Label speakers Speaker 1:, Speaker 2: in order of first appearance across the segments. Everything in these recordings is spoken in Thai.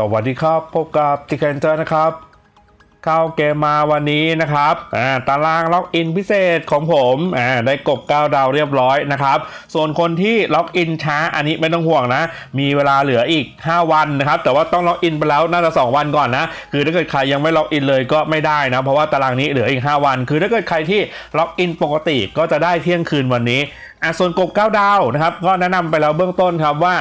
Speaker 1: สวัสดีครับ พบกับจิกเกนเจอร์นะครับ เข้าเกมมาวันนี้นะครับอ่าตารางล็อกอินพิเศษของผมอ่าได้กบ 9 ดาวเรียบร้อยนะครับ ส่วนคนที่ล็อกอินช้าอันนี้ไม่ต้องห่วงนะ มีเวลาเหลืออีก 5 วันนะครับ แต่ว่าต้องล็อกอินไปแล้วน่าจะ 2 วันก่อนนะ คือถ้าเกิดใครยังไม่ล็อกอินเลยก็ไม่ได้นะ เพราะว่าตารางนี้เหลืออีก 5 วัน คือถ้าเกิดใครที่ล็อกอินปกติก็จะได้เที่ยงคืนวันนี้อะส่วนกบ 9 ดาวนะครับ ก็แนะนำไปแล้วเบื้องต้นครับว่า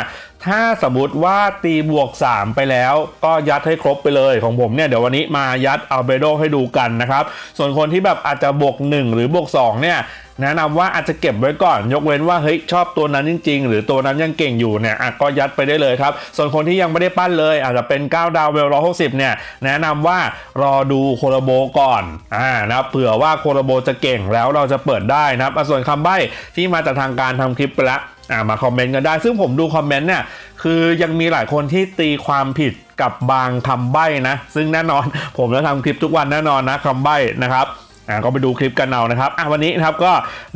Speaker 1: ถ้าสมมติว่าตีบวก 3 ไปแล้ว ก็ยัดให้ครบไปเลยของผมเนี่ยเดี๋ยววันนี้มายัดอัลเบโดให้ดูกันนะครับ ส่วนคนที่แบบอาจจะบวก 1 หรือบวก 2 เนี่ยแนะนำว่าอาจจะเก็บไว้ก่อน ยกเว้นว่าเฮ้ยชอบตัวนั้นจริง ๆ หรือตัวนั้นยังเก่งอยู่เนี่ยก็ยัดไปได้เลยครับ ส่วนคนที่ยังไม่ได้ปั้นเลย อาจจะเป็น 9 ดาวเวลร้อยหกสิบเนี่ยแนะนำว่ารอดูโคโรโบก่อนอ่านะครับเผื่อว่าโคโรโบจะเก่งแล้วเราจะเปิดได้นะครับส่วนคำใบ้ที่มาจากทางการทำคลิปไปแล้ว อ่ามาคอมเมนต์กันได้ ซึ่งผมดูคอมเมนต์เนี่ยคือยังมีหลายคนที่ตีความผิดกับบางคำใบ้นะ ซึ่งแน่นอนผมจะทำคลิปทุกวันแน่นอนนะคำใบ้นะครับอ่าก็ไปดูคลิปกันเอานะครับอะวันนี้นะครับก็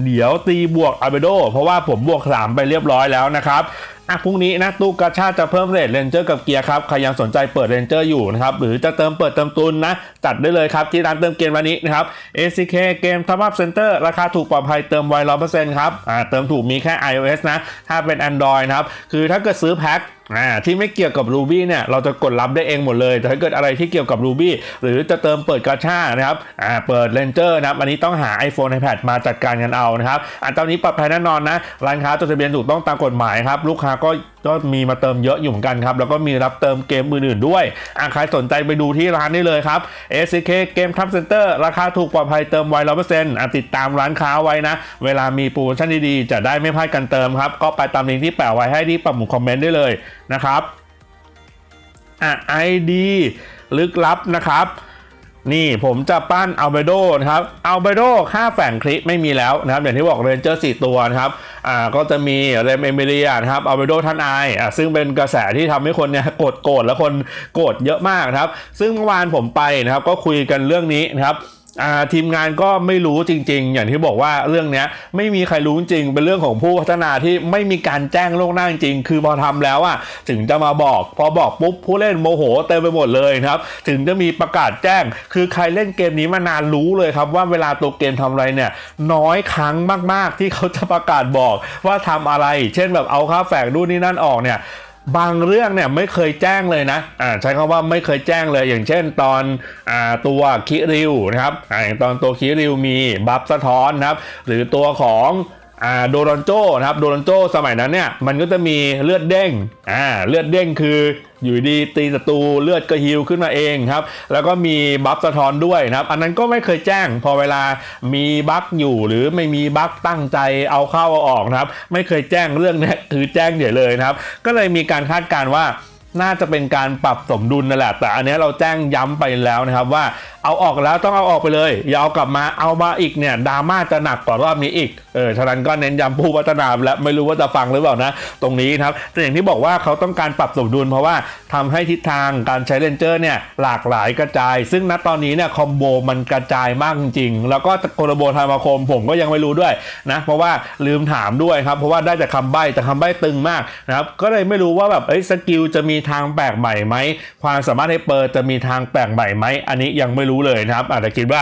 Speaker 1: เดี๋ยวตีบวกอัลเบโดเพราะว่าผมบวก 3 ไปเรียบร้อยแล้วนะครับ อะพรุ่งนี้นะตู้กาชาจะเพิ่มเรทเรนเจอร์กับเกียร์ครับใครยังสนใจเปิดเรนเจอร์อยู่นะครับหรือจะเติมเปิดเติมตุนนะจัดได้เลยครับที่ร้านเติมเกมวันนี้นะครับ ACK เกมทับอัพเซ็นเตอร์ราคาถูกปลอดภัยเติมไวร้อยเปอร์เซ็นต์ครับอ่าเติมถูกมีแค่ iOS นะถ้าเป็น Android นะครับคือถ้าเกิดซื้อแพ็ค อ่าที่ไม่เกี่ยวกับ Ruby เนี่ยเราจะกดรับได้เองหมดเลย แต่ถ้าเกิดอะไรที่เกี่ยวกับ Ruby หรือจะเติมเปิดกาชานะครับอ่าเปิด Ranger นะครับอันนี้ต้องหา iPhone iPad มาจัดการกันเอานะครับอันตอนนี้ปลอดภัยแน่นอนนะร้านค้าจดทะเบียนถูกต้องตามกฎหมายครับลูกค้าก็ก็มีมาเติมเยอะอยู่เหมือนกันครับ แล้วก็มีรับเติมเกมอื่นๆด้วยอ่าใครสนใจไปดูที่ร้านได้เลยครับ SCK Game Club Center ราคาถูกปลอดภัยเติมไวร้อยเปอร์เซ็นต์ติดตามร้านค้าไว้นะ เวลามีโปรโมชั่นดีๆ จะได้ไม่พลาดกันเติมครับ ก็ไปตามลิงก์ที่แปะไว้ให้ที่ปุ่มคอมเมนต์ได้เลยนะครับอะ ID ลึกลับนะครับ นี่ผมจะปั้นอัลเบโดนะครับอัลเบโดค่าแฝงคลิปไม่มีแล้วนะครับอย่างที่บอกเรนเจอร์4ตัวนะครับอ่าก็จะมีเรมเอมิเลียนะครับอัลเบโดท่านไออ่าซึ่งเป็นกระแสที่ทำให้คนเนี่ยโกรธโกรธแล้วคนโกรธเยอะมากนะครับ ซึ่งเมื่อวานผมไปนะครับก็คุยกันเรื่องนี้นะครับ ทีมงานก็ไม่รู้จริง ๆ อย่างที่บอกว่าเรื่องนี้ไม่มีใครรู้จริง เป็นเรื่องของผู้พัฒนาที่ไม่มีการแจ้งล่วงหน้าจริง คือพอทำแล้วอะถึงจะมาบอก พอบอกปุ๊บผู้เล่นโมโหเต็มไปหมดเลยครับ ถึงจะมีประกาศแจ้ง คือใครเล่นเกมนี้มานานรู้เลยครับ ว่าเวลาตัวเกมทำอะไรเนี่ย น้อยครั้งมาก ๆ ที่เขาจะประกาศบอกว่าทำอะไร เช่นแบบเอาค่าแฝงนู่นนี่นั่นออกเนี่ย บางเรื่องเนี่ยไม่เคยแจ้งเลยนะอ่าใช้คำว่าไม่เคยแจ้งเลย อย่างเช่นตอนอ่าตัวคิริวนะครับอ่าอย่างตอนตัวคิริวมีบัฟสะท้อนนะครับ หรือตัวของ อ่าโดรอนโจนะครับโดรอนโจสมัยนั้นเนี่ยมันก็จะมีเลือดเด้งอ่าเลือดเด้งคืออยู่ดีตีศัตรูเลือดก็ฮิวขึ้นมาเองครับ แล้วก็มีบัฟสะท้อนด้วยนะครับ อันนั้นก็ไม่เคยแจ้ง พอเวลามีบั๊กอยู่หรือไม่มีบั๊กตั้งใจเอาเข้าเอาออกนะครับ ไม่เคยแจ้งเรื่องนี้คือแจ้งเดี๋ยวเลยนะครับ ก็เลยมีการคาดการณ์ว่าน่าจะเป็นการปรับสมดุลนั่นแหละ แต่อันนี้เราแจ้งย้ำไปแล้วนะครับว่าเอาออกแล้วต้องเอาออกไปเลย อย่าเอากลับมาเอามาอีกเนี่ยดราม่าจะหนักกว่ารอบนี้อีกเออฉะนั้นก็เน้นย้ำผู้พัฒนาและไม่รู้ว่าจะฟังหรือเปล่านะ ตรงนี้ครับแต่อย่างที่บอกว่าเขาต้องการปรับสมดุลเพราะว่าทำให้ทิศทางการใช้เลนเจอร์เนี่ยหลากหลายกระจาย ซึ่งณตอนนี้เนี่ยคอมโบมันกระจายมากจริงๆแล้วก็โคโลโบธามาคมผมก็ยังไม่รู้ด้วยนะเพราะว่าลืมถามด้วยครับเพราะว่าได้แต่คำใบ้แต่คำใบ้ตึงมากนะครับก็เลยไม่รู้ว่าแบบเอ้ยสกิลจะมีทางแปลกใหม่ไหมความสามารถให้เปิดจะมีทางแปลกใหม่ไหมอันนี้ยังไม่รู้เลยนะครับ อาจจะคิดว่า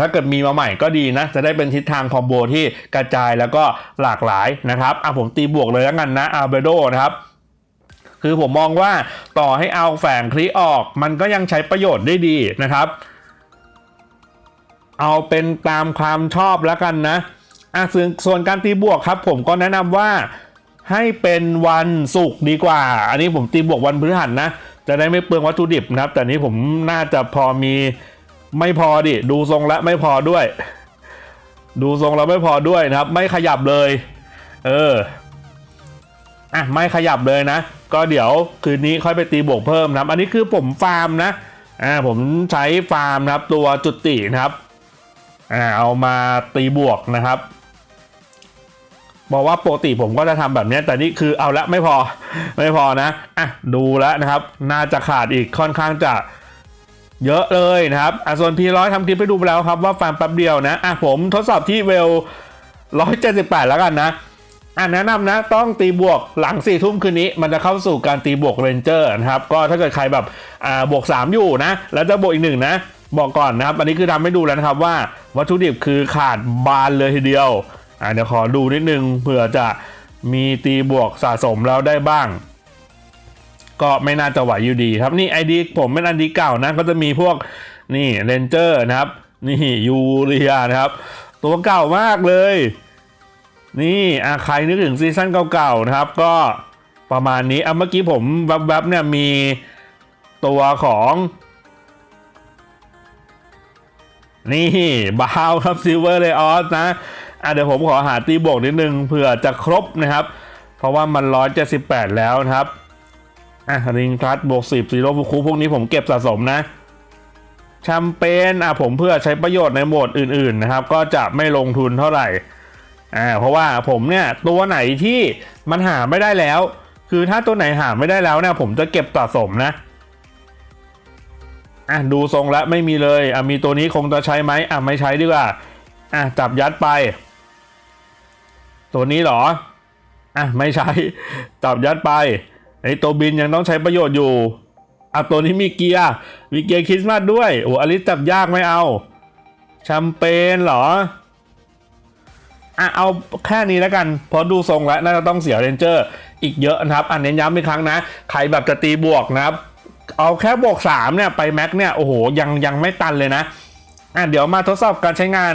Speaker 1: ถ้าเกิดมีมาใหม่ก็ดีนะ จะได้เป็นทิศทางคอมโบที่กระจายแล้วก็หลากหลายนะครับอะผมตีบวกเลยแล้วกันนะอาเบโดนะครับคือผมมองว่าต่อให้เอาแฝงคลิออก มันก็ยังใช้ประโยชน์ได้ดีนะครับ เอาเป็นตามความชอบแล้วกันนะอะส่วนส่วนการตีบวกครับ ผมก็แนะนำว่าให้เป็นวันศุกร์ดีกว่า อันนี้ผมตีบวกวันพฤหัสนะ จะได้ไม่เปลืองวัตถุดิบนะครับ แต่นี้ผมน่าจะพอมีไม่พอดิ ดูทรงแล้วไม่พอด้วย ดูทรงแล้วไม่พอด้วยนะครับ ไม่ขยับเลย เอออะไม่ขยับเลยนะ ก็เดี๋ยวคืนนี้ค่อยไปตีบวกเพิ่มนะครับ อันนี้คือผมฟาร์มนะอ่าผมใช้ฟาร์มนะครับ ตัวจุตินะครับอ่าเอามาตีบวกนะครับ บอกว่าปกติผมก็จะทำแบบนี้แต่นี่คือเอาละไม่พอไม่พอนะอะดูแล้วนะครับ น่าจะขาดอีกค่อนข้างจะเยอะเลยนะครับอะส่วน P100 ทำคลิปให้ดูไปแล้วครับว่าฟาร์มแป๊บเดียวนะอะผมทดสอบที่เวล178แล้วกันนะอะแนะนำนะต้องตีบวกหลังสี่ทุ่มคืนนี้ มันจะเข้าสู่การตีบวกเรนเจอร์นะครับ ก็ถ้าเกิดใครแบบอ่าบวก 3 อยู่นะ แล้วจะบวกอีกหนึ่งนะ บอกก่อนนะครับ อันนี้คือทำให้ดูแล้วนะครับว่าวัตถุดิบคือขาดบานเลยทีเดียว อะเดี๋ยวขอดูนิดนึงเผื่อจะมีตีบวกสะสมแล้วได้บ้าง ก็ไม่น่าจะไหวอยู่ดีครับนี่ไอดีผมเป็นอันดีเก่านะก็จะมีพวกนี่เรนเจอร์นะครับ นี่ยูเรียนะครับ ตัวเก่ามากเลย นี่อะใครนึกถึงซีซั่นเก่าๆนะครับ ก็ประมาณนี้อะเมื่อกี้ผมแวบๆเนี่ยมีตัวของ นี่บาวครับซิลเวอร์เลออสนะ อะเดี๋ยวผมขอหาตีบวกนิดนึงเผื่อจะครบนะครับ เพราะว่ามัน178แล้วนะครับอะริงคลัสบวก10ซีโร่ฟูคูพวกนี้ผมเก็บสะสมนะแชมเปญอะผมเพื่อใช้ประโยชน์ในโหมดอื่นๆนะครับ ก็จะไม่ลงทุนเท่าไหร่อ่าเพราะว่าผมเนี่ยตัวไหนที่มันหาไม่ได้แล้ว คือถ้าตัวไหนหาไม่ได้แล้วเนี่ยผมจะเก็บสะสมนะอะดูทรงแล้วไม่มีเลยอะมีตัวนี้คงจะใช้ไหมอะไม่ใช้ดีกว่าอะจับยัดไป ตัวนี้หรอ อะ ไม่ใช้จับยัดไปไอตัวบินยังต้องใช้ประโยชน์อยู่ อะ ตัวนี้มีเกียร์ มีเกียร์คริสต์มาสด้วย โอ้อลิสจับยากไม่เอา แชมเปญหรอ อะ เอาแค่นี้แล้วกันเพราะดูทรงแล้วน่าจะต้องเสียเรนเจอร์อีกเยอะนะครับ อันเน้นย้ำอีกครั้งนะ ใครแบบจะตีบวกนะครับ เอาแค่บวก3เนี่ยไปแม็กเนี่ย โอ้โห ยังยังไม่ตันเลยนะ อะ เดี๋ยวมาทดสอบการใช้งาน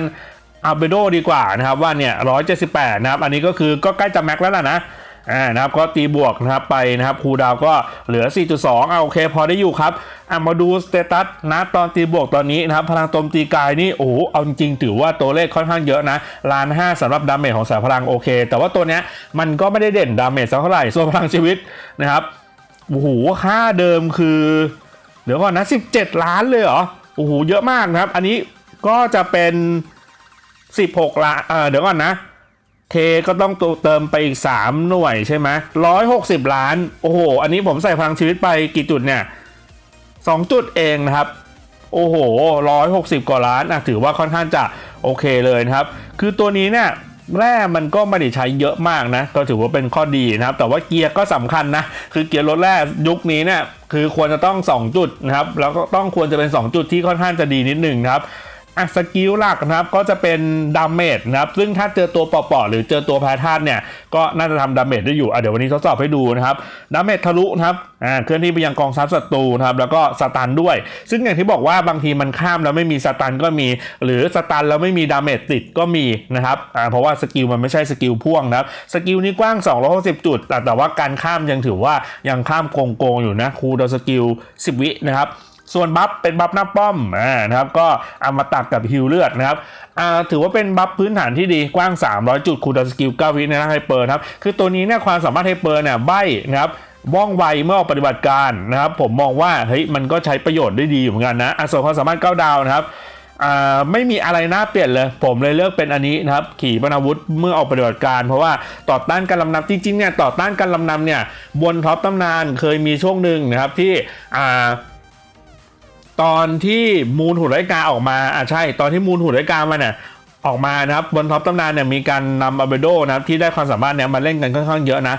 Speaker 1: อัลเบโดดีกว่านะครับว่าเนี่ย178นะครับอันนี้ก็คือก็ใกล้จะแม็กแล้วล่ะนะอ่านะครับก็ตีบวกนะครับไปนะครับคูดาวก็เหลือ 4.2อ่าโอเค พอได้อยู่ครับอะมาดูสเตตัสนะตอนตีบวกตอนนี้นะครับพลังโจมตีกายนี่โอ้โหเอาจริงถือว่าตัวเลขค่อนข้างเยอะนะล้านห้าสำหรับดาเมจของสายพลังโอเค แต่ว่าตัวเนี้ยมันก็ไม่ได้เด่นดาเมจสักเท่าไหร่ส่วนพลังชีวิตนะครับโอ้โหค่าเดิมคือเดี๋ยวก่อนนะ 17 ล้านเลยเหรอโอ้โหเยอะมากนะครับ อันนี้ก็จะเป็น 16ล้านเออเดี๋ยวก่อนนะเคก็ต้องเติมไปอีก 3 หน่วยใช่ไหมร้อยหกสิบล้าน โอ้โห อันนี้ผมใส่พลังชีวิตไปกี่จุดเนี่ยสองจุดเองนะครับ โอ้โหร้อยหกสิบกว่าล้านอะถือว่าค่อนข้างจะโอเคเลยนะครับ คือตัวนี้เนี่ยแร่มันก็ไม่ได้ใช้เยอะมากนะ ก็ถือว่าเป็นข้อดีนะครับ แต่ว่าเกียร์ก็สำคัญนะ คือเกียร์รถแร่ยุคนี้เนี่ยคือควรจะต้อง 2 จุดนะครับ แล้วก็ต้องควรจะเป็น 2 จุดที่ค่อนข้างจะดีนิดหนึ่งครับ อะสกิลหลักนะครับก็จะเป็นดาเมจนะครับซึ่งถ้าเจอตัวเปราะๆหรือเจอตัวแพ้ธาตุเนี่ยก็น่าจะทำดาเมจได้อยู่อะเดี๋ยววันนี้ทดสอบให้ดูนะครับดาเมจทะลุนะครับอ่าเคลื่อนที่ไปยังกองทัพศัตรูนะครับแล้วก็สตันด้วย ซึ่งอย่างที่บอกว่าบางทีมันข้ามแล้วไม่มีสตันก็มี หรือสตันแล้วไม่มีดาเมจติดก็มีนะครับอ่าเพราะว่าสกิลมันไม่ใช่สกิลพ่วงนะครับสกิลนี้กว้าง 260 จุด แต่แต่ว่าการข้ามยังถือว่ายังข้ามโกงๆอยู่นะครูดาสกิล 10 วินะครับ ส่วนบัฟเป็นบัฟหน้าป้อมอ่านะครับก็เอามาตักกับฮิลเลือดนะครับอ่าถือว่าเป็นบัฟพื้นฐานที่ดีกว้าง 300 จุดคูดาวน์สกิล9วิในร่างไฮเปอร์นะครับคือตัวนี้เนี่ยความสามารถไฮเปอร์เนี่ยใบนะครับว่องไวเมื่อออกปฏิบัติการนะครับ ผมมองว่าเฮ้ยมันก็ใช้ประโยชน์ได้ดีเหมือนกันนะอะส่วนความสามารถ9ดาวนะครับไม่มีอะไรน่าเปลี่ยนเลย ผมเลยเลือกเป็นอันนี้นะครับ ขี่ปนาวุธเมื่อออกปฏิบัติการ เพราะว่าต่อต้านการลำนำจริงๆเนี่ยต่อต้านการลำนำเนี่ยบนท็อปตำนานเคยมีช่วงหนึ่งนะครับที่อ่า ตอนที่มูลหุ่นไร้กาออกมาอะใช่ ตอนที่มูลหุ่นไร้กามาเนี่ยออกมานะครับบนท็อปตำนานเนี่ยมีการนำอาเบโดนะครับที่ได้ความสามารถเนี่ยมาเล่นกันค่อนข้างเยอะนะ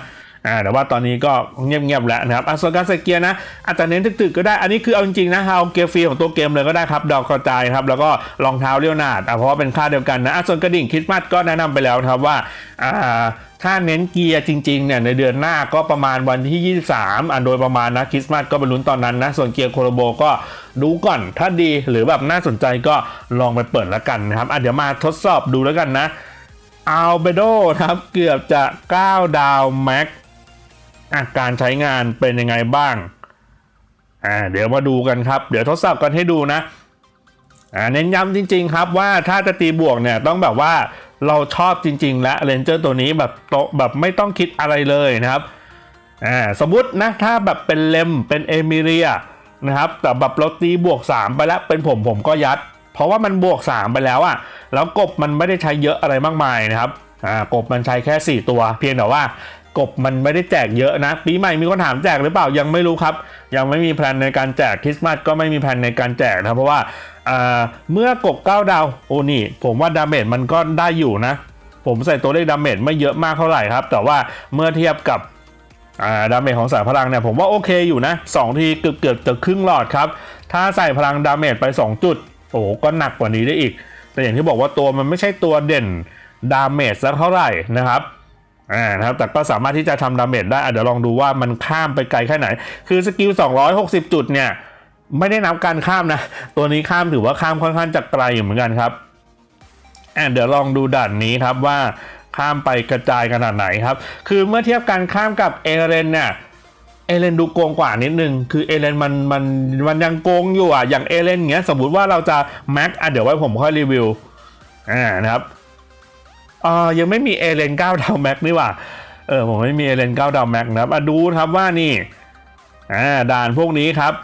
Speaker 1: อ่าแต่ว่าตอนนี้ก็เงียบๆแล้วนะครับอะส่วนการใส่เกียร์นะอาจจะเน้นตึกๆก็ได้ อันนี้คือเอาจริงๆนะเอาเกียร์ฟรีของตัวเกมเลยก็ได้ครับดอกกระจายครับแล้วก็รองเท้าเลี้ยวนาดอะเพราะว่าเป็นค่าเดียวกันนะอะส่วนกระดิ่งคริสต์มาสก็แนะนำไปแล้วครับว่าอ่าถ้าเน้นเกียร์จริงๆเนี่ยในเดือนหน้าก็ประมาณวันที่ 23อะโดยประมาณนะคริสต์มาสก็ไปลุ้นตอนนั้นนะ ส่วนเกียร์โคโรโบก็ดูก่อน ถ้าดีหรือแบบน่าสนใจก็ลองไปเปิดแล้วกันนะครับอะเดี๋ยวมาทดสอบดูแล้วกันนะอัลเบโดครับเกือบจะ 9 ดาวแม็ก อะการใช้งานเป็นยังไงบ้างอ่าเดี๋ยวมาดูกันครับ เดี๋ยวทดสอบกันให้ดูนะอ่าเน้นย้ำจริง ๆ ครับว่าถ้าจะตีบวกเนี่ยต้องแบบว่าเราชอบจริง ๆ และเรนเจอร์ตัวนี้แบบโตแบบไม่ต้องคิดอะไรเลยนะครับอ่าสมมตินะถ้าแบบเป็นเลมเป็นเอมิเรียนะครับแต่แบบเราตีบวก 3 ไปแล้วเป็นผมผมก็ยัด เพราะว่ามันบวก 3 ไปแล้วอะ่ะแล้วกบมันไม่ได้ใช้เยอะอะไรมากมายนะครับอ่ากบมันใช้แค่ 4 ตัว เพียงแต่ว่า กบมันไม่ได้แจกเยอะนะ ปีใหม่มีคนถามแจกหรือเปล่ายังไม่รู้ครับ ยังไม่มีแผนในการแจกคริสต์มาสก็ไม่มีแผนในการแจกนะเพราะว่าเมื่อกบ9ดาวโอ้นี่ ผมว่าดาเมจมันก็ได้อยู่นะ ผมใส่ตัวเลขดาเมจไม่เยอะมากเท่าไหร่ครับ แต่ว่าเมื่อเทียบกับอ่าดาเมจของสายพลังเนี่ยผมว่าโอเคอยู่นะ 2 ทีเกือบเกือบจะครึ่งหลอดครับ ถ้าใส่พลังดาเมจไป 2 จุด โอ้ก็หนักกว่านี้ได้อีก แต่อย่างที่บอกว่าตัวมันไม่ใช่ตัวเด่นดาเมจสักเท่าไหร่นะครับ อ่านะครับแต่ก็สามารถที่จะทำดาเมจได้อะเดี๋ยวลองดูว่ามันข้ามไปไกลแค่ไหน คือสกิล 260 จุดเนี่ย ไม่ได้นับการข้ามนะ ตัวนี้ข้ามถือว่าข้ามค่อนข้างจะไกลอยู่เหมือนกันครับอะเดี๋ยวลองดูด่านนี้ครับว่าข้ามไปกระจายขนาดไหนครับ คือเมื่อเทียบการข้ามกับเอเลนเนี่ยเอเลนดูโกงกว่านิดนึง คือเอเลนมันมันมันยังโกงอยู่อะ อย่างเอเลนเงี้ยสมมติว่าเราจะแม็กอะเดี๋ยวไว้ผมค่อยรีวิว อ่านะครับ อ่ายังไม่มีเอเลน9ดาวแม็กนี่ว่าเออผมไม่มีเอเลน9ดาวแม็กนะครับดูครับว่านี่อ่าด่านพวกนี้ครับ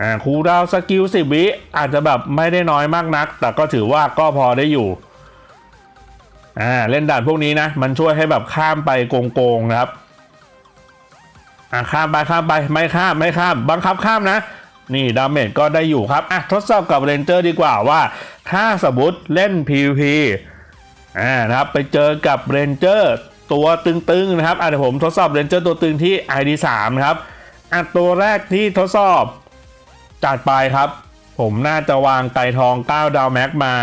Speaker 1: อ่าคูดาวสกิลสิบวิอาจจะแบบไม่ได้น้อยมากนัก แต่ก็ถือว่าก็พอได้อยู่อ่าเล่นด่านพวกนี้นะ มันช่วยให้แบบข้ามไปโกงๆนะครับอะข้ามไปข้ามไปไม่ข้ามไม่ข้ามบังคับข้ามนะ นี่ดาเมจก็ได้อยู่ครับอะทดสอบกับเรนเจอร์ดีกว่าว่า ถ้าสมมติเล่น PVP อ่านะครับไปเจอกับเรนเจอร์ตัวตึงๆนะครับอะเดี๋ยวผมทดสอบเรนเจอร์ตัวตึงที่ ID 3นะครับอะตัวแรกที่ทดสอบจัดไปครับ ผมน่าจะวางไก่ทอง 9 ดาวแม็กมา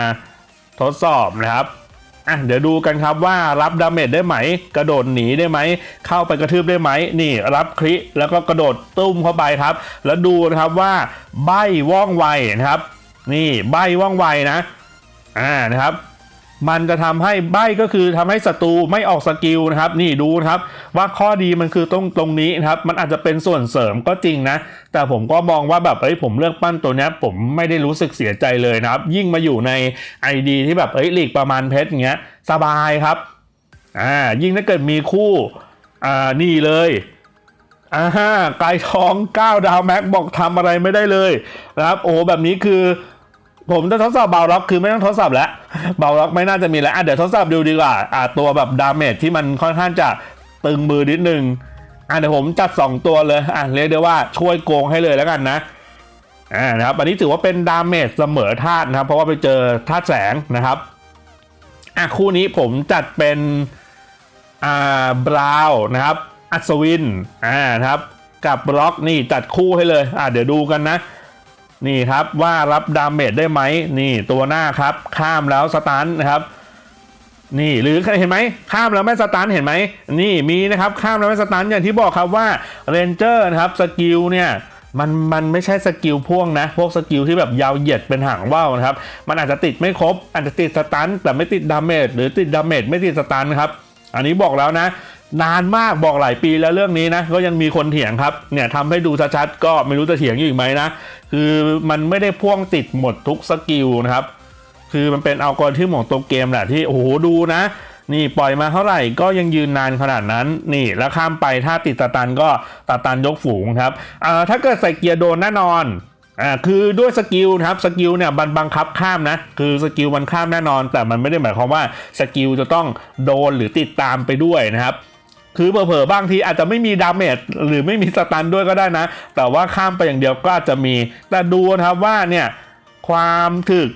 Speaker 1: ทดสอบนะครับอะเดี๋ยวดูกันครับว่ารับดาเมจได้ไหม กระโดดหนีได้ไหม เข้าไปกระทืบได้ไหม นี่รับคริแล้วก็กระโดดตุ้มเข้าไปครับ แล้วดูนะครับว่าใบว่องไวนะครับ นี่ใบว่องไวนะอ่านะครับ มันจะทำให้ใบก็คือทำให้ศัตรูไม่ออกสกิลนะครับ นี่ดูนะครับว่าข้อดีมันคือตรงตรงนี้นะครับ มันอาจจะเป็นส่วนเสริมก็จริงนะ แต่ผมก็มองว่าแบบเอ้ยผมเลือกปั้นตัวนี้ผมไม่ได้รู้สึกเสียใจเลยนะครับ ยิ่งมาอยู่ใน ID ที่แบบเอ้ยหลีกประมาณเพชรอย่างเงี้ยสบายครับอ่ายิ่งถ้าเกิดมีคู่อ่านี่เลยอ่าไกลทอง 9 ดาวแม็กบอกทำอะไรไม่ได้เลยนะครับ โอ้แบบนี้คือ ผมจะทดสอบเบาล็อกคือไม่ต้องทดสอบแล้ว เบาล็อกไม่น่าจะมีแล้วอะเดี๋ยวทดสอบดูดีกว่าอะตัวแบบดาเมจที่มันค่อนข้างจะตึงมือนิดนึงอะเดี๋ยวผมจัด 2 ตัวเลยอะเรียกได้ว่าช่วยโกงให้เลยแล้วกันนะอ่านะครับอันนี้ถือว่าเป็นดาเมจเสมอธาตุนะครับเพราะว่าไปเจอธาตุแสงนะครับอะคู่นี้ผมจัดเป็นอ่าบราวนะครับอัศวินอ่านะครับกับบล็อกนี่จัดคู่ให้เลยอะเดี๋ยวดูกันนะ นี่ครับว่ารับดาเมจได้ไหมนี่ตัวหน้าครับ ข้ามแล้วสตันนะครับ นี่หรือเห็นไหมข้ามแล้วไม่สตันเห็นไหมนี่มีนะครับข้ามแล้วไม่สตันอย่างที่บอกครับว่าเรนเจอร์นะครับสกิลเนี่ยมันมันไม่ใช่สกิลพ่วงนะ พวกสกิลที่แบบยาวเหยียดเป็นหางว่าวนะครับ มันอาจจะติดไม่ครบ อาจจะติดสตันแต่ไม่ติดดาเมจหรือติดดาเมจไม่ติดสตันครับ อันนี้บอกแล้วนะ นานมากบอกหลายปีแล้วเรื่องนี้นะก็ยังมีคนเถียงครับเนี่ยทำให้ดูชัดๆก็ไม่รู้จะเถียงอยู่อีกไหมนะคือมันไม่ได้พ่วงติดหมดทุกสกิลนะครับคือมันเป็นอัลกอริทึมของตัวเกมแหละที่โอ้โหดูนะ นี่ปล่อยมาเท่าไหร่ก็ยังยืนนานขนาดนั้นนี่แล้วข้ามไปถ้าติดตาตันก็ตาตันยกฝูงครับอ่าถ้าเกิดใส่เกียร์โดนแน่นอนอ่าคือด้วยสกิลครับสกิลเนี่ยมันบังคับข้ามนะ คือสกิลมันข้ามแน่นอน แต่มันไม่ได้หมายความว่าสกิลจะต้องโดนหรือติดตามไปด้วยนะครับ คือเผลอๆบางทีอาจจะไม่มีดาเมจหรือไม่มีสตันด้วยก็ได้นะ แต่ว่าข้ามไปอย่างเดียวก็อาจจะมี แต่ดูนะครับว่าเนี่ยความถึก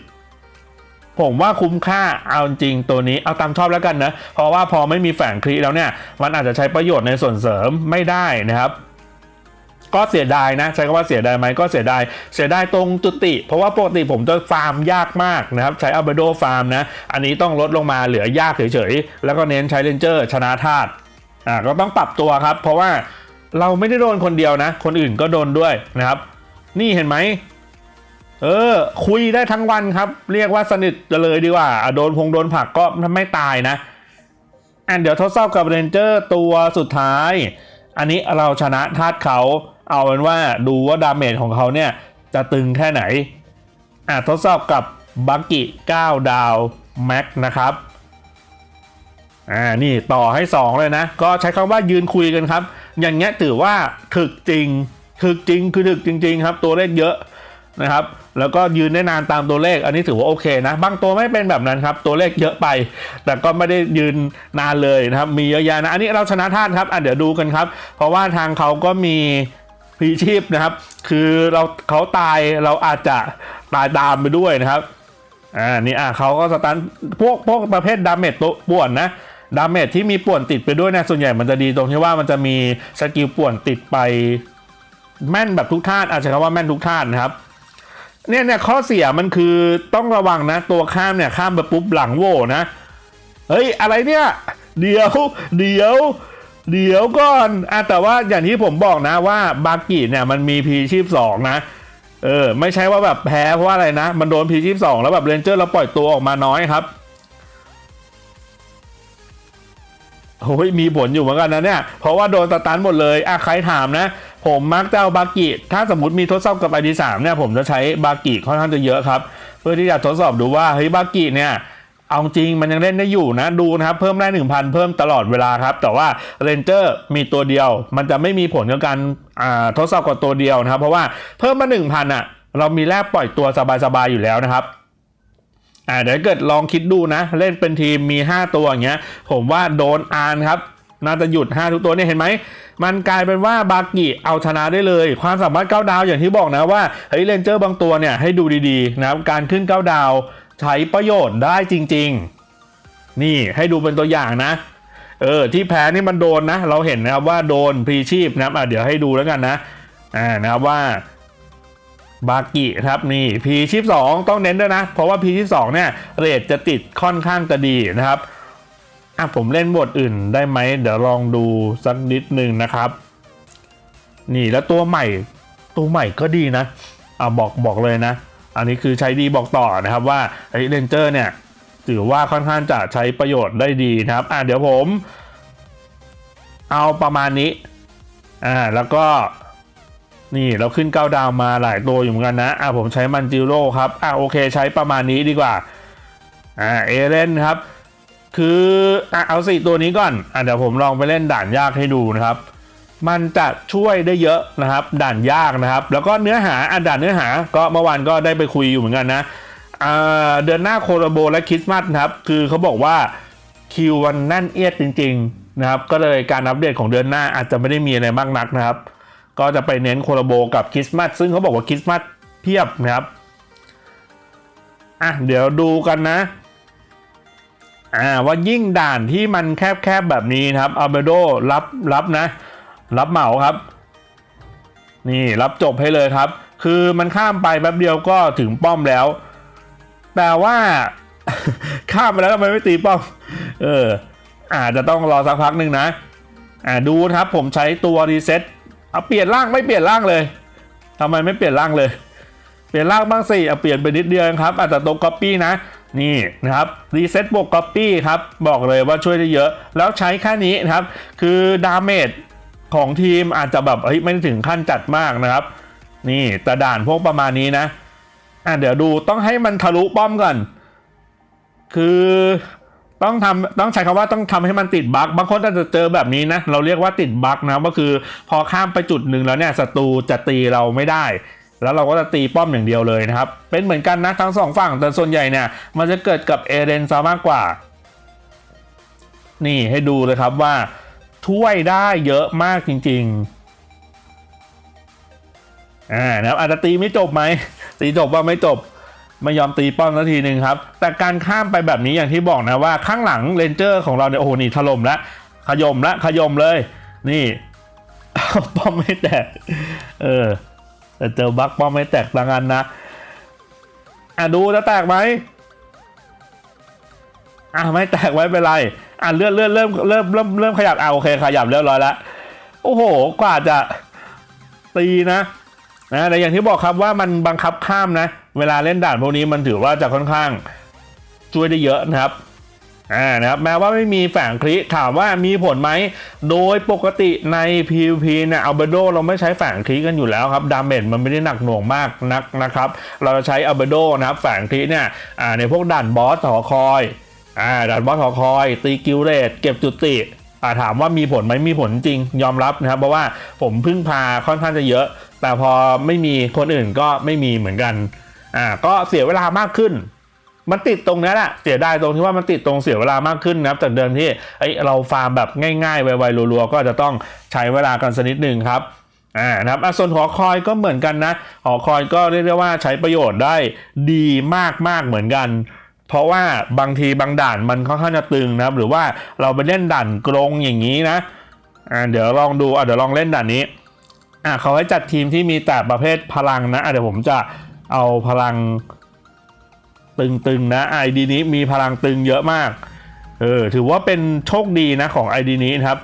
Speaker 1: ผมว่าคุ้มค่า เอาจริงตัวนี้ เอาตามชอบแล้วกันนะ เพราะว่าพอไม่มีแฝงคลีแล้วเนี่ย มันอาจจะใช้ประโยชน์ในส่วนเสริมไม่ได้นะครับ ก็เสียดายนะ ใช้คำว่าเสียดายไหมก็เสียดาย เสียดายตรงจุติ เพราะว่าปกติผมจะฟาร์มยากมากนะครับ ใช้อัลเบโดฟาร์มนะ อันนี้ต้องลดลงมาเหลือยากเฉยๆ แล้วก็เน้นใช้เลนเจอร์ชนะธาตุ อ่าก็ต้องปรับตัวครับ เพราะว่าเราไม่ได้โดนคนเดียวนะ คนอื่นก็โดนด้วยนะครับ นี่เห็นไหมเออ คุยได้ทั้งวันครับ เรียกว่าสนิทเลยดีกว่าโดนพงโดนผักก็ไม่ตายนะอันเดี๋ยวทดสอบกับเรนเจอร์ตัวสุดท้าย อันนี้เราชนะธาตุเขาเอาเป็นว่าดูว่าดาเมจของเขาเนี่ยจะตึงแค่ไหนอะทดสอบกับบักกิ9ดาวแม็กนะครับ อ่านี่ต่อให้ 2 เลยนะ ก็ใช้คำว่ายืนคุยกันครับ อย่างเงี้ยถือว่าถึกจริงถึกจริงคือถึกจริง ๆ ครับ ตัวเลขเยอะนะครับ แล้วก็ยืนได้นานตามตัวเลข อันนี้ถือว่าโอเคนะ บางตัวไม่เป็นแบบนั้นครับ ตัวเลขเยอะไป แต่ก็ไม่ได้ยืนนานเลยนะครับ มีเยอะแยะนะ อันนี้เราชนะท่านครับ อะเดี๋ยวดูกันครับ เพราะว่าทางเขาก็มีพลีชีพนะครับ คือเราเขาตายเราอาจจะตายตามไปด้วยนะครับ อ่า นี่อะเขาก็สตันพวกพวกประเภทดาเมจตัวป่วนนะ ดาเมจที่มีป่วนติดไปด้วยนะส่วนใหญ่มันจะดีตรงที่ว่ามันจะมีสกิลป่วนติดไปแม่นแบบทุกท่านอาจจะคำว่าแม่นทุกท่านนะครับเนี่ยเนี่ยข้อเสียมันคือต้องระวังนะ ตัวข้ามเนี่ยข้ามไปปุ๊บหลังโหวนะเฮ้ยอะไรเนี่ย เดี๋ยวเดี๋ยวเดี๋ยวก่อนอะแต่ว่าอย่างที่ผมบอกนะว่าบากิเนี่ยมันมีพีชีพสองนะเออไม่ใช่ว่าแบบแพ้เพราะว่าอะไรนะ มันโดนพีชีพสองแล้วแบบเรนเจอร์เราปล่อยตัวออกมาน้อยครับ โอ้ยมีผลอยู่เหมือนกันนะเนี่ย เพราะว่าโดนสตันหมดเลยอะใครถามนะ ผมมักจะเอาบากิ ถ้าสมมติมีทดสอบกับไอดีสามเนี่ย ผมจะใช้บากิค่อนข้างจะเยอะครับ เพื่อที่จะทดสอบดูว่าเฮ้ยบากิเนี่ยเอาจริงมันยังเล่นได้อยู่นะดูนะครับ เพิ่มได้ 1,000 เพิ่มตลอดเวลาครับ แต่ว่าเรนเจอร์มีตัวเดียว มันจะไม่มีผลกับการอ่าทดสอบกับตัวเดียวนะครับ เพราะว่าเพิ่มมา 1,000อะเรามีแลกปล่อยตัวสบายๆอยู่แล้วนะครับ อ่าเดี๋ยวเกิดลองคิดดูนะ เล่นเป็นทีมมี 5 ตัวอย่างเงี้ย ผมว่าโดนอานครับน่าจะหยุด 5 ทุกตัวเนี่ยเห็นไหม มันกลายเป็นว่าบากิเอาชนะได้เลย ความสามารถ9ดาวอย่างที่บอกนะว่าเฮ้ยเรนเจอร์บางตัวเนี่ยให้ดูดีๆนะครับการขึ้น 9 ดาวใช้ประโยชน์ได้จริง ๆ นี่ให้ดูเป็นตัวอย่างนะ เออที่แพ้นี่มันโดนนะ เราเห็นนะครับว่าโดนพรีชีพนะครับอะเดี๋ยวให้ดูแล้วกันนะอ่านะครับว่า บากิครับนี่พีชีพสองต้องเน้นด้วยนะ เพราะว่าพีชีพสองเนี่ยเรทจะติดค่อนข้างจะดีนะครับอะผมเล่นบทอื่นได้ไหม เดี๋ยวลองดูสักนิดหนึ่งนะครับ นี่แล้วตัวใหม่ตัวใหม่ก็ดีนะอะบอกบอกเลยนะ อันนี้คือใช้ดีบอกต่อนะครับว่าไอ้เรนเจอร์เนี่ยถือว่าค่อนข้างจะใช้ประโยชน์ได้ดีนะครับอะเดี๋ยวผม เอาประมาณนี้อ่าแล้วก็ นี่เราขึ้นเก้าดาวมาหลายตัวอยู่เหมือนกันนะ อะผมใช้มันจิโร่ครับ อะโอเคใช้ประมาณนี้ดีกว่า อ่าเอเลนครับ คืออะเอาสี่ตัวนี้ก่อน อะเดี๋ยวผมลองไปเล่นด่านยากให้ดูนะครับ มันจะช่วยได้เยอะนะครับ ด่านยากนะครับ แล้วก็เนื้อหาอะด่านเนื้อหา ก็เมื่อวานก็ได้ไปคุยอยู่เหมือนกันนะ อ่าเดือนหน้าโคโรโบและคริสต์มาสครับ คือเขาบอกว่าคิววันแน่นเอียดจริง ๆ นะครับ ก็เลยการอัปเดตของเดือนหน้าอาจจะไม่ได้มีอะไรมากนักนะครับ ก็จะไปเน้นโคลาโบกับคริสต์มาสซึ่งเขาบอกว่าคริสต์มาสเพียบนะครับอะเดี๋ยวดูกันนะอ่าว่ายิ่งด่านที่มันแคบๆแบบนี้นะครับอัลเบโดรับรับนะ รับเหมาครับ นี่รับจบให้เลยครับ คือมันข้ามไปแป๊บเดียวก็ถึงป้อมแล้ว แต่ว่าข้ามไปแล้วทำไมไม่ตีป้อม เอออาจจะต้องรอสักพักหนึ่งนะ อ่าดูนะครับผมใช้ตัวรีเซ็ต เอาเปลี่ยนร่างไม่เปลี่ยนร่างเลยทำไมไม่เปลี่ยนร่างเลย เปลี่ยนร่างบ้างสิเอาเปลี่ยนไปนิดเดียวครับอาจจะตรงก๊อปปี้นะนี่นะครับรีเซ็ตบวกก๊อปปี้ครับบอกเลยว่าช่วยได้เยอะ แล้วใช้แค่นี้นะครับ คือดาเมจของทีมอาจจะแบบเฮ้ยไม่ถึงขั้นจัดมากนะครับ นี่แต่ด่านพวกประมาณนี้นะอะเดี๋ยวดูต้องให้มันทะลุป้อมก่อน คือ ต้องทำต้องใช้คำว่าต้องทำให้มันติดบั๊กบางคนอาจจะเจอแบบนี้นะ เราเรียกว่าติดบั๊กนะก็คือพอข้ามไปจุดหนึ่งแล้วเนี่ยศัตรูจะตีเราไม่ได้ แล้วเราก็จะตีป้อมอย่างเดียวเลยนะครับ เป็นเหมือนกันนะทั้งสองฝั่งแต่ส่วนใหญ่เนี่ยมันจะเกิดกับเอเดนซะมากกว่า นี่ให้ดูเลยครับว่าช่วยได้เยอะมากจริง ๆอ่านะครับอาจจะตีไม่จบไหมตีจบว่าไม่จบ ไม่ยอมตีป้อมสักทีหนึ่งครับ แต่การข้ามไปแบบนี้อย่างที่บอกนะว่าข้างหลังเรนเจอร์ของเราเนี่ยโอ้โหนี่ถล่มล้วขยมล้วขยมเลย นี่ป้อมไม่แตก เออ แต่เจอบักป้อมไม่แตกต่างกันนะ อะดูจะแตกไหมอะไม่แตกไว้เป็นไร อะเลื่อนเลื่อนเริ่มเริ่มเริ่มเริ่มขยับอะโอเคขยับเรียบร้อยแล้วโอ้โห กว่าจะตีนะนะแต่อย่างที่บอกครับว่ามันบังคับข้ามนะ เวลาเล่นด่านพวกนี้มันถือว่าจะค่อนข้างช่วยได้เยอะนะครับอ่านะครับแม้ว่าไม่มีแฝงคลิถามว่ามีผลไหม โดยปกติใน PVP เนี่ยอัลเบโดเราไม่ใช้แฝงคลิกันอยู่แล้วครับดาเมจมันไม่ได้หนักหน่วงมากนักนะครับ เราจะใช้อัลเบโดนะครับแฝงคลิเนี่ยอ่าในพวกด่านบอสหอคอยอ่าด่านบอสหอคอย ตีกิลเลตเก็บจุติอ่าถามว่ามีผลไหมมีผลจริงยอมรับนะครับ เพราะว่าผมพึ่งพาค่อนข้างจะเยอะ แต่พอไม่มีคนอื่นก็ไม่มีเหมือนกัน อ่าก็เสียเวลามากขึ้น มันติดตรงนี้แหละเสียดายตรงที่ว่ามันติดตรงเสียเวลามากขึ้นนะครับจากเดิมที่เอ้ยเราฟาร์มแบบง่ายๆไวๆรัวๆก็อาจจะต้องใช้เวลากันสักนิดหนึ่งครับอ่านะครับอะส่วนหอคอยก็เหมือนกันนะหอคอยก็เรียกได้ว่าใช้ประโยชน์ได้ดีมากๆเหมือนกัน เพราะว่าบางทีบางด่านมันค่อนข้างจะตึงนะครับ หรือว่าเราไปเล่นด่านกรงอย่างนี้นะอ่าเดี๋ยวลองดูอะเดี๋ยวลองเล่นด่านนี้อะเขาให้จัดทีมที่มีแต่ประเภทพลังนะอะเดี๋ยวผมจะ เอาพลังตึงๆนะไอดีนี้มีพลังตึงเยอะมาก เออถือว่าเป็นโชคดีนะของไอดีนี้นะครับ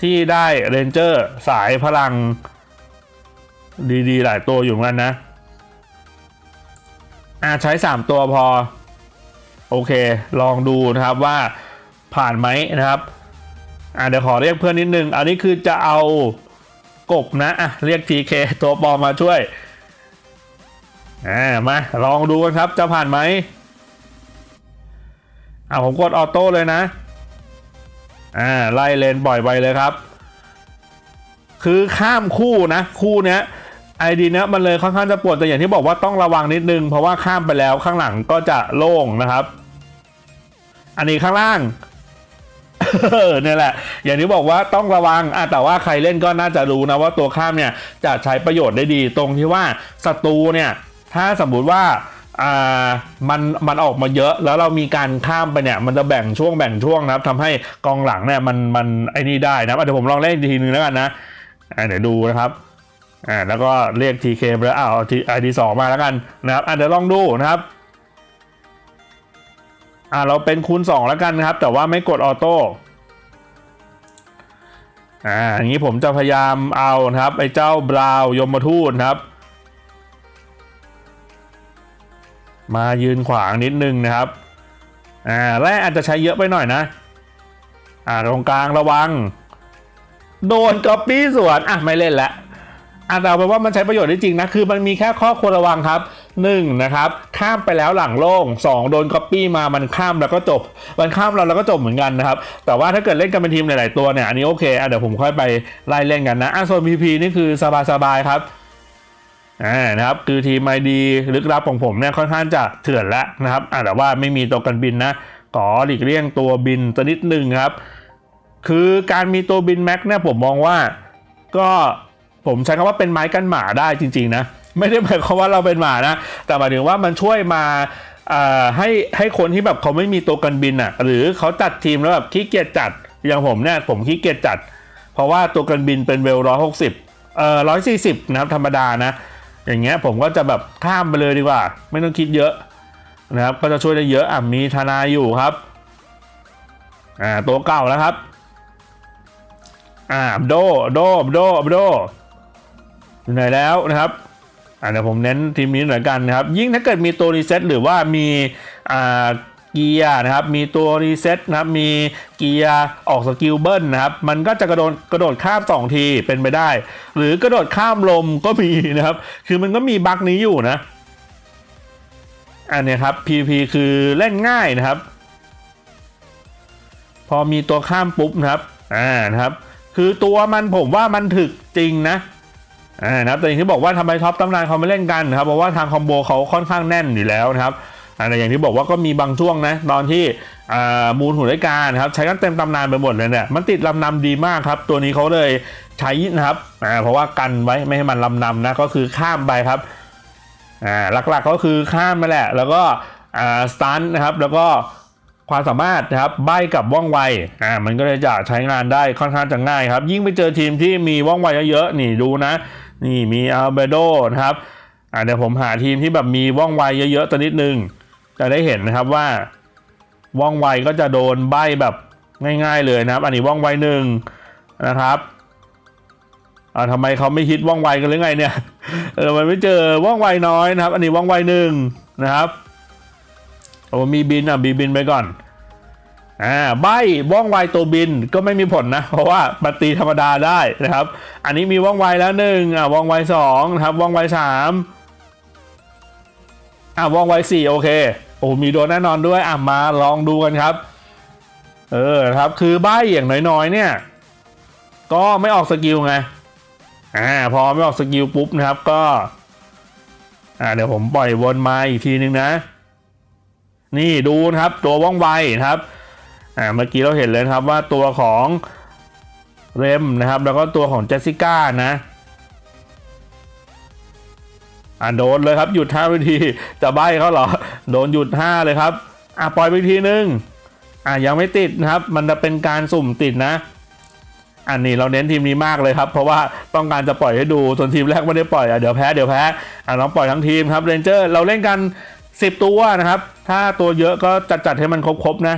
Speaker 1: ที่ได้เรนเจอร์สายพลัง ดีๆ หลายตัวอยู่เหมือนกันนะ อ่าใช้ 3 ตัวพอ โอเค ลองดูนะครับว่าผ่านไหมนะครับ อ่าเดี๋ยวขอเรียกเพื่อนนิดนึง อันนี้คือจะเอากบนะ อะ เรียก TK ตัวปอมาช่วย อ่ามาลองดูกันครับจะผ่านไหมอ่าผมกดออโต้เลยนะอ่าไล่เลนบ่อยไปเลยครับ คือข้ามคู่นะ คู่เนี้ยไอดีเนี้ยมันเลยค่อนข้างจะปวดแต่อย่างที่บอกว่าต้องระวังนิดนึง เพราะว่าข้ามไปแล้วข้างหลังก็จะโล่งนะครับ อันนี้ข้างล่างเนี่ยแหละ อย่างที่บอกว่าต้องระวังอะแต่ว่าใครเล่นก็น่าจะรู้นะว่าตัวข้ามเนี่ยจะใช้ประโยชน์ได้ดีตรงที่ว่าศัตรูเนี่ย ถ้าสมมุติว่าอ่ามันมันออกมาเยอะแล้วเรามีการข้ามไปเนี่ย มันจะแบ่งช่วงแบ่งช่วงนะครับทำให้กองหลังเนี่ยมันมันไอ้นี่ได้นะเดี๋ยวผมลองเล่นอีกทีนึงแล้วกันนะอ่าเดี๋ยวดูนะครับอ่าแล้วก็เรียก TK ไปแล้วอ้าวทีไอดีสองมาแล้วกันนะครับอะเดี๋ยวลองดูนะครับอ่าเราเป็นคูณ2แล้วกันครับ แต่ว่าไม่กดออโต้อ่าอย่างนี้ผมจะพยายามเอานะครับไอ้เจ้าบราวยมทูตนะครับ มายืนขวางนิดนึงนะครับอ่าแรกอาจจะใช้เยอะไปหน่อยนะ อ่าตรงกลางระวัง โดนก๊อปปี้สวนอะไม่เล่นละอะแต่เอาเป็นว่ามันใช้ประโยชน์ได้จริงนะคือมันมีแค่ข้อควรระวังครับ1นะครับข้ามไปแล้วหลังโล่ง2 โดนก๊อปปี้มามันข้ามแล้วก็จบ มันข้ามเราแล้วก็จบเหมือนกันนะครับ แต่ว่าถ้าเกิดเล่นกันเป็นทีมหลาย ๆ ตัวเนี่ยอันนี้โอเคอะเดี๋ยวผมค่อยไปไล่เล่นกันนะอะส่วน PP นี่คือสบายๆครับ อ่านะครับคือทีมไอดีลึกลับของผมเนี่ยค่อนข้างจะเถื่อนแล้วนะครับอะแต่ว่าไม่มีตัวกันบินนะขอหลีกเลี่ยงตัวบินตัวนิดนึงครับ คือการมีตัวบินแม็กเนี่ยผมมองว่าก็ผมใช้คำว่าเป็นไม้กันหมาได้จริงๆนะไม่ได้หมายความว่าเราเป็นหมานะแต่หมายถึงว่ามันช่วยมาอ่าให้ให้คนที่แบบเขาไม่มีตัวกันบินอะ หรือเขาจัดทีมแล้วแบบขี้เกียจจัดอย่างผมเนี่ยผมขี้เกียจจัด เพราะว่าตัวกันบินเป็นเวลร้อยหกสิบเอ่อร้อยสี่สิบนะครับธรรมดานะ อย่างเงี้ยผมก็จะแบบข้ามไปเลยดีกว่า ไม่ต้องคิดเยอะนะครับ ก็จะช่วยได้เยอะอะมีธนาอยู่ครับอ่าตัวเก่าแล้วครับอ่าโดโดโดโดอยู่ไหนแล้วนะครับอ่าเดี๋ยวผมเน้นทีมนี้หน่อยกันนะครับ ยิ่งถ้าเกิดมีตัวรีเซ็ตหรือว่ามีอ่า เกียร์นะครับมีตัวรีเซ็ตนะครับมีเกียร์ออกสกิลเบิลนะครับมันก็จะกระโดดกระโดดข้ามสองทีเป็นไปได้ หรือกระโดดข้ามลมก็มีนะครับ คือมันก็มีบั๊กนี้อยู่นะ อันนี้ครับ PVP คือเล่นง่ายนะครับ พอมีตัวข้ามปุ๊บนะครับอ่านะครับ คือตัวมันผมว่ามันถึกจริงนะอ่านะครับแต่อย่างที่บอกว่าทำไมท็อปตำนานเขาไม่เล่นกันนะครับเพราะว่าทางคอมโบเขาค่อนข้างแน่นอยู่แล้วนะครับ แต่อย่างที่บอกว่าก็มีบางช่วงนะ ตอนที่มูลหุ่นด้วยการครับใช้กันเต็มตำนานไปหมดเลยเนี่ยมันติดลำนำดีมากครับ ตัวนี้เขาเลยใช้นะครับเพราะว่ากันไว้ไม่ให้มันลำนำนะก็คือข้ามไปครับหลักๆก็คือข้ามไปแหละ แล้วก็อ่าสตันนะครับแล้วก็ความสามารถนะครับใบกับว่องไวอ่ามันก็เลยจะใช้งานได้ค่อนข้างจะง่ายครับ ยิ่งไปเจอทีมที่มีว่องไวเยอะๆนี่ดูนะ นี่มีอัลเบโดนะครับอ่าเดี๋ยวผมหาทีมที่แบบมีว่องไวเยอะๆตัวนิดนึง จะได้เห็นนะครับว่าว่องไวก็จะโดนใบแบบง่าย ๆ เลยนะครับ อันนี้ว่องไวหนึ่งนะครับอ่าทำไมเขาไม่ฮิตว่องไวกันหรือไงเนี่ยเออมันไม่เจอว่องไวน้อยนะครับ อันนี้ว่องไวหนึ่งนะครับโอ้มีบินอะมีบินไปก่อนอ่าใบว่องไวตัวบินก็ไม่มีผลนะ เพราะว่าบัตตีธรรมดาได้นะครับ อันนี้มีว่องไวแล้วหนึ่งอ่าว่องไวสองนะครับว่องไวสาม อ่าว่องไวสี่โอเคโอ้มีโดนแน่นอนด้วยอะมาลองดูกันครับ เออครับคือใบอย่างน้อยๆ เนี่ย ก็ไม่ออกสกิลไงอ่าพอไม่ออกสกิลปุ๊บนะครับก็ อ่าเดี๋ยวผมปล่อยวนมาอีกทีนึงนะ นี่ดูนะครับ ตัวว่องไวนะครับอ่าเมื่อกี้เราเห็นเลยครับว่าตัวของเรมนะครับ แล้วก็ตัวของเจสสิก้านะ อะโดนเลยครับหยุด5วิธีจะใบเขาเหรอโดนหยุด5เลยครับอะปล่อยไปอีกทีนึงอะยังไม่ติดนะครับ มันจะเป็นการสุ่มติดนะ อันนี้เราเน้นทีมนี้มากเลยครับ เพราะว่าต้องการจะปล่อยให้ดูส่วนทีมแรกไม่ได้ปล่อยอะเดี๋ยวแพ้เดี๋ยวแพ้อะเราปล่อยทั้งทีมครับเรนเจอร์เราเล่นกัน 10 ตัวนะครับ ถ้าตัวเยอะก็จัดจัดให้มันครบๆนะ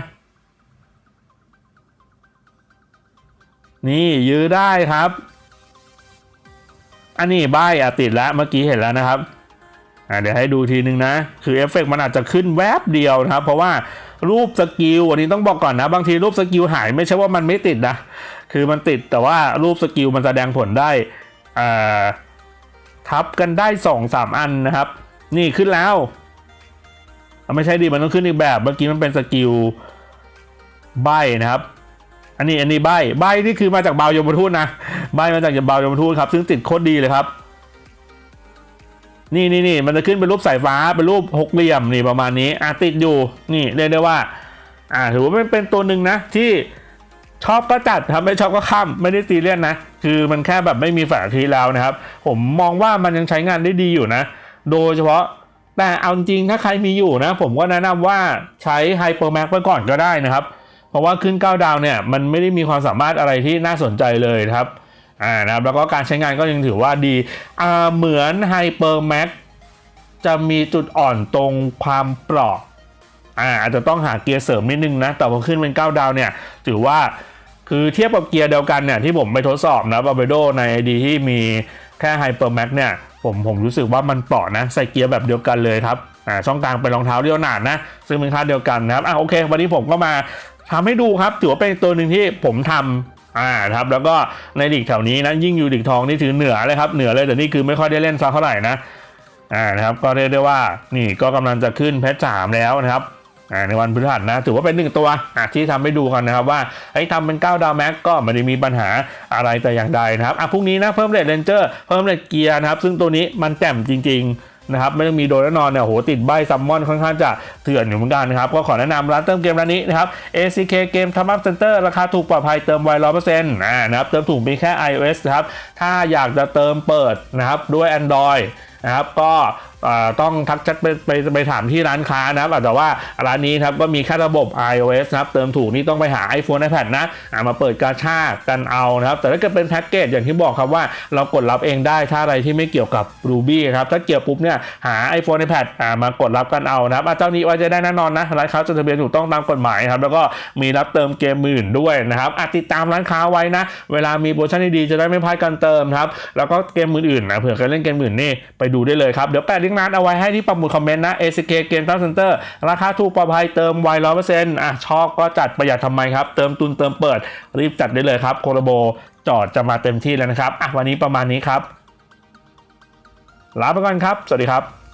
Speaker 1: นี่ยื้อได้ครับ อันนี้ใบอะติดแล้วเมื่อกี้เห็นแล้วนะครับอะเดี๋ยวให้ดูทีนึงนะ คือเอฟเฟกต์มันอาจจะขึ้นแวบเดียวนะครับ เพราะว่ารูปสกิลอันนี้ต้องบอกก่อนนะ บางทีรูปสกิลหายไม่ใช่ว่ามันไม่ติดนะ คือมันติดแต่ว่ารูปสกิลมันแสดงผลได้อ่าทับกันได้สองสามอันนะครับ นี่ขึ้นแล้วไม่ใช่ดิมันต้องขึ้นอีกแบบเมื่อกี้มันเป็นสกิลใบนะครับ อันนี้อันนี้ใบใบนี่คือมาจากบาวยมทูตนะใบมาจากบาวยมทูตครับ ซึ่งติดโคตรดีเลยครับ นี่นี่นี่มันจะขึ้นเป็นรูปสายฟ้าเป็นรูปหกเหลี่ยมนี่ประมาณนี้อะติดอยู่นี่เรียกได้ว่า อ่าถือว่าเป็นเป็นตัวหนึ่งนะ ที่ชอบก็จัดครับไม่ชอบก็ข้ามไม่ได้ตีเลียนนะ คือมันแค่แบบไม่มีแฝงทีแล้วนะครับ ผมมองว่ามันยังใช้งานได้ดีอยู่นะ โดยเฉพาะแต่เอาจริงถ้าใครมีอยู่นะ ผมก็แนะนำว่าใช้ไฮเปอร์แม็กไปก่อนก็ได้นะครับเราะว่าขึ้น 9 ดาวเนี่ยมันไม่ได้มีความสามารถอะไรที่น่าสนใจเลยครับอ่านะครับแล้วก็การใช้งานก็ยังถือว่าดีอ่าเหมือนไฮเปอร์แม็กจะมีจุดอ่อนตรงความเปราะอ่าอาจจะต้องหาเกียร์เสริมนิดนึงนะ แต่พอขึ้นเป็น 9 ดาวเนี่ยถือว่าคือเทียบกับเกียร์เดียวกันเนี่ยที่ผมไปทดสอบนะบาเบโดใน ID ที่มีแค่ไฮเปอร์แม็กเนี่ยผมผมรู้สึกว่ามันเปราะนะใส่เกียร์แบบเดียวกันเลยครับอ่าช่องกลางเป็นรองเท้าเดียวหนาดนะ ซึ่งเป็นค่าเดียวกันนะครับอะโอเค วันนี้ผมก็มา ทำให้ดูครับถือว่าเป็นตัวหนึ่งที่ผมทำอ่าครับแล้วก็ในลีกแถวนี้นะยิ่งอยู่ลีกทองนี่ถือเหนือเลยครับเหนือเลยแต่นี่คือไม่ค่อยได้เล่นซักเท่าไหร่นะอ่านะครับก็เรียกได้ว่านี่ก็กำลังจะขึ้นเพชรสามแล้วนะครับอ่าในวันพฤหัสนะถือว่าเป็นหนึ่งตัวอะที่ทำให้ดูกันนะครับว่าไอ้ทำเป็น9ดาวแม็กก็ไม่ได้มีปัญหาอะไรแต่อย่างใดนะครับอะพรุ่งนี้นะเพิ่มเลทเรนเจอร์เพิ่มเลทเกียร์นะครับซึ่งตัวนี้มันแจ่มจริง ๆ นะครับไม่ต้องมีโดยแน่นอนเนี่ยโหติดใบซัมมอนค่อนข้างจะเถื่อนอยู่เหมือนกันนะครับ ก็ขอแนะนำร้านเติมเกมร้านนี้นะครับ ACK เกมทัมอัพเซ็นเตอร์ราคาถูกปลอดภัยเติมไวร้อยเปอร์เซ็นต์นะครับเติมถูกมีแค่ iOS นะครับถ้าอยากจะเติมเปิดนะครับด้วย Android นะครับก็ ต้องทักแชทไปไปไปถามที่ร้านค้านะครับแต่ว่าร้านนี้ครับก็มีแค่ระบบ iOS นะครับเติมถูกนี่ต้องไปหา iPhone iPad นะามาเปิดกาชากันเอานะครับแต่ถ้าเกิดเป็นแพ็กเกจอย่างที่บอกครับว่าเรากดรับเองได้ถ้าอะไรที่ไม่เกี่ยวกับ Ruby ครับถ้าเกี่ยวปุ๊บเนี่ยหา iPhone iPad อ่ามากดรับกันเอานะครับเจ้านี้ไว้ใจะได้แน่นอนนะร้านค้าจดทะเบียนถูกต้องตามกฎหมายครับแล้วก็มีรับเติมเกมมืออื่นด้วยนะครับติดตามร้านค้าไว้นะ เวลามีโปรโมชั่นดีๆจะได้ไม่พลาดการเติมครับแล้วก็เกมมืออื่นนะเผื่อใครเล่นเกมอื่นนี่ไปดูได้เลยครับเดี๋ยวแปะลิงค์นัดเอาไว้ให้ที่ประมุดคอมเมนต์นะ ACK เกมทัพเซ็นเตอร์ราคาถูกปลอดภัยเติมไวร้อยเปอร์เซ็นต์อะชอบก็จัดประหยัดทำไมครับ เติมตุนเติมเปิด รีบจัดได้เลยครับโคโรโบจอดจะมาเต็มที่แล้วนะครับอะวันนี้ประมาณนี้ครับลาไปก่อนครับ สวัสดีครับ